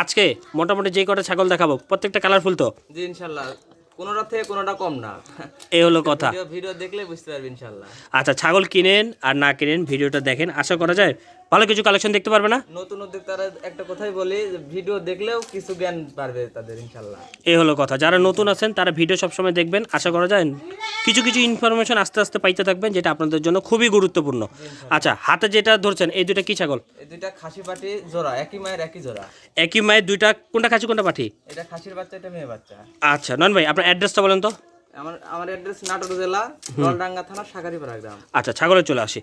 আজকে মোটামুটি যে কটা ছাগল দেখাবো প্রত্যেকটা কালারফুল তো? জি ইনশাল্লাহ। কোনোটা থেকে কোনোটা কম না। এই হলো কথা। ভিডিও ভিডিও দেখলে বুঝতে পারবেন ইনশাল্লাহ। আচ্ছা ছাগল কিনেন আর না কিনেন ভিডিওটা দেখেন আশা করা যায় ভালো কিছু কালেকশন দেখতে পারবে না? নতুন উদ্যোক্তারা একটা কথাই বলি যে ভিডিও দেখলেও কিছু জ্ঞান পারবে তাদের ইনশাল্লাহ। এই হলো কথা। যারা নতুন আছেন তারা ভিডিও সবসময় দেখবেন। আশা করা যায় কিছু কিছু ইনফরমেশন আস্তে আস্তে পাইতে থাকবেন যেটা আপনাদের জন্য খুবই গুরুত্বপূর্ণ। আচ্ছা হাতে যেটা ধরছেন এই দুইটা কি ছাগল? এই দুইটা খাসি পাটি জোড়া একই মায়ের একই জোড়া। একই মায়ের দুইটা কোনটা খাসি কোনটা পাঠি এটা খাসির বাচ্চা এটা মেয়ে বাচ্চা। আচ্ছা নন ভাই আপনার অ্যাড্রেসটা বলেন তো। আমার আমার অ্যাড্রেস নাটোর জেলা দলডাঙ্গা থানা সাগারিপাড়া গ্রাম। আচ্ছা ছাগলে চলে আসি।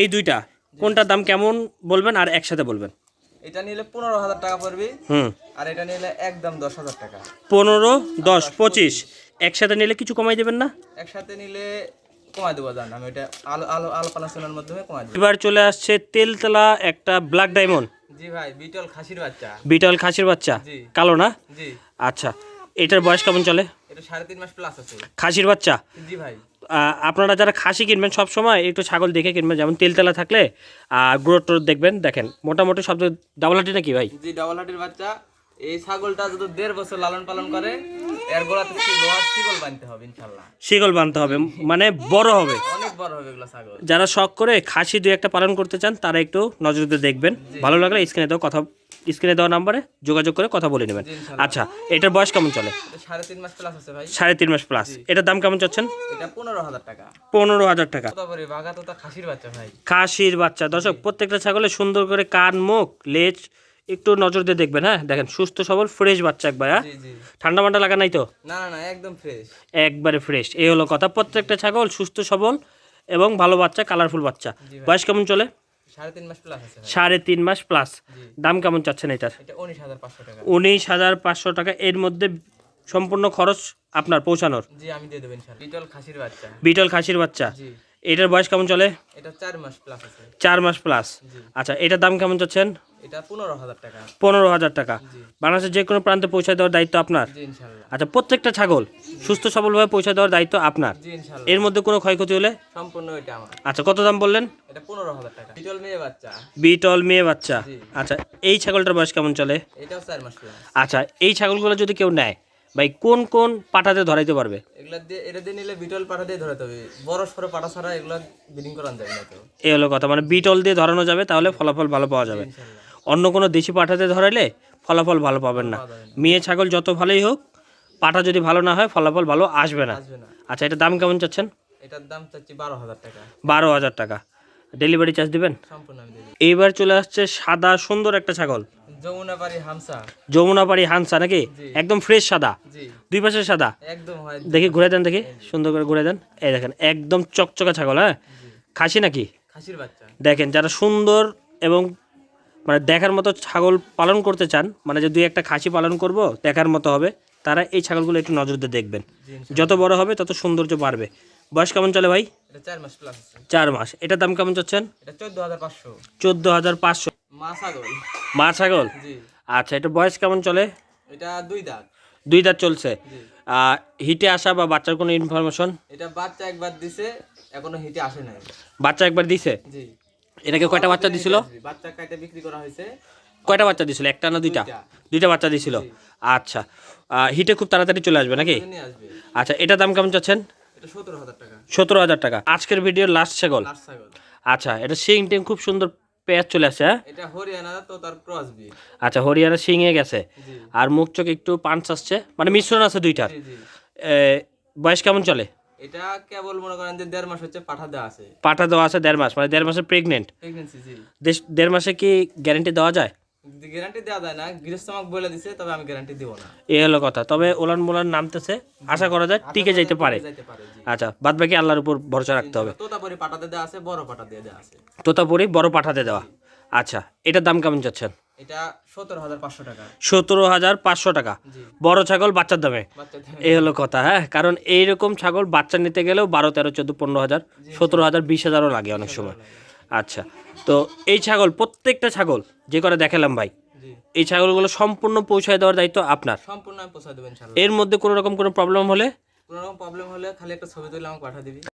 এই দুইটা কোনটার দাম কেমন বলবেন আর একসাথে বলবেন? এটা নিলে পনেরো হাজার টাকা পড়বে হুম। আর এটা নিলে একদম দশ হাজার টাকা। পনেরো দশ পঁচিশ একসাথে নিলে কিছু কমাই দেবেন না? একসাথে নিলে কমাই দেবো জান আমি এটা আলো আলো আলো আলোচনার মাধ্যমে কমাই দেবো। এবার চলে আসছে তেলতলা একটা ব্ল্যাক ডায়মন্ড জি ভাই বিটল খাসির বাচ্চা। বিটল খাসির বাচ্চা। কালো না? জি। আচ্ছা এটার বয়স কেমন চলে? এটা সাড়ে তিন মাস প্লাস আছে। খাসির বাচ্চা? জি ভাই। আপনারা যারা খাসি কিনবেন সব সময় একটু ছাগল দেখে কিনবেন যেমন তেলতেলা থাকলে আর গ্রোথ টোথ দেখবেন দেখেন মোটামুটি সব ডাবল হাটি নাকি ভাই? জি ডাবল হাটির বাচ্চা এই ছাগলটা যদি দেড় বছর লালন পালন করে এর গোড়াতে শি- লোহার শিকল বানতে হবে ইনশাল্লাহ শিকল বানতে হবে মানে বড় হবে। অনেক বড় হবে এগুলো ছাগল। যারা শখ করে খাসি দুই একটা পালন করতে চান তারা একটু নজর দিয়ে দেখবেন। ভালো লাগলে স্ক্রিনে দেওয়া কথা স্ক্রিনে দেওয়া নাম্বারে যোগাযোগ করে কথা বলে নেবেন। আচ্ছা এটার বয়স কেমন চলে? সাড়ে তিন মাস প্লাস আছে ভাই। সাড়ে তিন মাস প্লাস এটার দাম কেমন চাচ্ছেন? এটা পনেরো হাজার টাকা। পনেরো হাজার টাকা। খাসির বাচ্চা ভাই। খাসির বাচ্চা। দর্শক প্রত্যেকটা ছাগলে সুন্দর করে কান মুখ লেজ একটু নজর দিয়ে দেখবেন হ্যাঁ? দেখেন সুস্থ সবল ফ্রেশ বাচ্চা একবার হ্যাঁ? ঠান্ডা মান্ডা লাগা নাই তো? না না না একদম ফ্রেশ একবারে ফ্রেশ এই হলো কথা। প্রত্যেকটা ছাগল সুস্থ সবল এবং ভালো বাচ্চা কালারফুল বাচ্চা। বয়স কেমন চলে? সাড়ে তিন মাস প্লাস দাম কেমন চাচ্ছেন এটার? উনিশ হাজার পাঁচশো টাকা। উনিশ হাজার পাঁচশো টাকা। এর মধ্যে সম্পূর্ণ খরচ আপনার পৌঁছানোর। জি আমি দিয়ে দেবো ইনশাল্লাহ বিটল খাসির বাচ্চা। বিটল খাসির বাচ্চা। জি। এটার বয়স কেমন চলে? এটা চার মাস প্লাস আছে। চার মাস প্লাস আচ্ছা এটার দাম কেমন চাচ্ছেন? এটা পনেরো হাজার টাকা। পনেরো হাজার টাকা। জি। বাংলাদেশের যে কোনো প্রান্তে পৌঁছে দেওয়ার দায়িত্ব আপনার? জি আচ্ছা প্রত্যেকটা ছাগল সুস্থ সবলভাবে পৌঁছে দেওয়ার দায়িত্ব আপনার? জি এর মধ্যে কোনো ক্ষয়ক্ষতি হলে? সম্পূর্ণ এটা আমার। আচ্ছা কত দাম বললেন? এটা পনেরো হাজার টাকা। বিটল মেয়ে বাচ্চা। বিটল মেয়ে বাচ্চা। আচ্ছা এই ছাগলটার বয়স কেমন চলে? এটাও মাস প্লাস আচ্ছা এই ছাগলগুলো যদি কেউ নেয় ভাই কোন কোন পাটাতে ধরাইতে পারবে? এগুলা দিয়ে এটা দিয়ে নিলে বিটল পাঠা দিয়ে ধরাতে হবে। বড় সড়ো পাঠা ছাড়া এগুলো ব্রিডিং করানো যাবে না তো এই হলো কথা মানে বিটল দিয়ে ধরানো যাবে তাহলে ফলাফল ভালো পাওয়া যাবে। অন্য কোনো দেশি পাঠাতে ধরাইলে ফলাফল ভালো পাবেন না। মেয়ে ছাগল যত ভালোই হোক পাঠা যদি ভালো না হয় ফলাফল ভালো আসবে না। আচ্ছা এটা দাম কেমন চাচ্ছেন? এটার দাম চাচ্ছি বারো হাজার টাকা। বারো হাজার টাকা। ডেলিভারি চার্জ দিবেন? এইবার চলে আসছে সাদা সুন্দর একটা ছাগল। যমুনাপাড়ি হামসা। যমুনাপাড়ি নাকি? একদম ফ্রেশ সাদা? দুই পাশে সাদা? একদম দেখি ঘুরে দেন দেখি। সুন্দর করে ঘুরে দেন। এই দেখেন একদম চকচকা ছাগল হ্যাঁ? খাসি নাকি? খাসির বাচ্চা। দেখেন যারা সুন্দর এবং মানে দেখার মতো ছাগল পালন করতে চান মানে যে দুই একটা খাসি পালন করব দেখার মতো হবে তারা এই ছাগলগুলো একটু নজর দিয়ে দেখবেন। যত বড় হবে তত সৌন্দর্য বাড়বে। বয়স কেমন চলে ভাই? চার মাস চার মাস। এটার দাম কেমন চাচ্ছেন? চোদ্দ হাজার পাঁচশো। চোদ্দ হাজার পাঁচশো। মা ছাগল। মা ছাগল? আচ্ছা এটা বয়স কেমন চলে? এটা দুই দাঁত। দুই দাঁত চলছে। হিটে আসা বা বাচ্চার কোনো ইনফরমেশন এটা বাচ্চা একবার দিছে এখনও হিটে আসে নাই। বাচ্চা একবার দিছে? জি। এটাকে কয়টা বাচ্চা দিছিল? বাচ্চা কাইটে বিক্রি করা হয়েছে। কয়টা বাচ্চা দিছিল? একটা না দুইটা? দুইটা। বাচ্চা দিছিল? আচ্ছা। হিটে খুব তাড়াতাড়ি চলে আসবে নাকি? আচ্ছা এটা দাম কেমন চাচ্ছেন? এটা সতেরো হাজার টাকা। আজকের ভিডিওর লাস্ট ছাগল। আচ্ছা এটা শিং টিং খুব সুন্দর পেঁয়াজ চলে আসে হ্যাঁ? এটা হরিয়ানা তো তার ক্রস আচ্ছা হরিয়ানা শিঙে গেছে। আর মুখ চোখ একটু পাঞ্চ আসছে মানে মিশ্রণ আছে দুইটার। বয়স কেমন চলে? এটা কেবল মনে করেন যে দেড় মাস হচ্ছে পাঠা দেওয়া আছে। পাঠা দেওয়া আছে দেড় মাস মানে দেড় মাসে প্রেগনেন্ট প্রেগনেন্সি জি। দেড় মাসে কি গ্যারেন্টি দেওয়া যায়? গ্যারান্টি দেওয়া যায় না গৃহস্থ আমাকে বলে দিছে তবে আমি গ্যারান্টি দিব না। এ হলো কথা। তবে ওলান মোলান নামতেছে আশা করা যায় টিকে যাইতে পারে। আচ্ছা বাদ বাকি আল্লাহর উপর ভরসা রাখতে হবে। তোতাপুরি পাঠাতে দেওয়া আছে বড় পাঠা দিয়ে দেওয়া আছে। তোতাপুরি বড় পাঠাতে দেওয়া। আচ্ছা এটার দাম কেমন চাচ্ছেন এটা সতেরো হাজার পাঁচশো টাকা। সতেরো হাজার পাঁচশো টাকা। বড় ছাগল বাচ্চার দামে। এই হলো কথা হ্যাঁ? কারণ এইরকম ছাগল বাচ্চা নিতে গেলেও বারো তেরো চোদ্দ পনেরো হাজার সতেরো হাজার বিশ হাজারও লাগে অনেক সময়। আচ্ছা। তো এই ছাগল প্রত্যেকটা ছাগল যে করে দেখালাম ভাই এই ছাগলগুলো সম্পূর্ণ পৌঁছায় দেওয়ার দায়িত্ব আপনার। সম্পূর্ণ পৌঁছায় দেবেন এর মধ্যে কোনো রকম কোনো প্রবলেম হলে? কোনো রকম প্রবলেম হলে খালি একটা ছবি তুলে আমাকে পাঠিয়ে দিবি।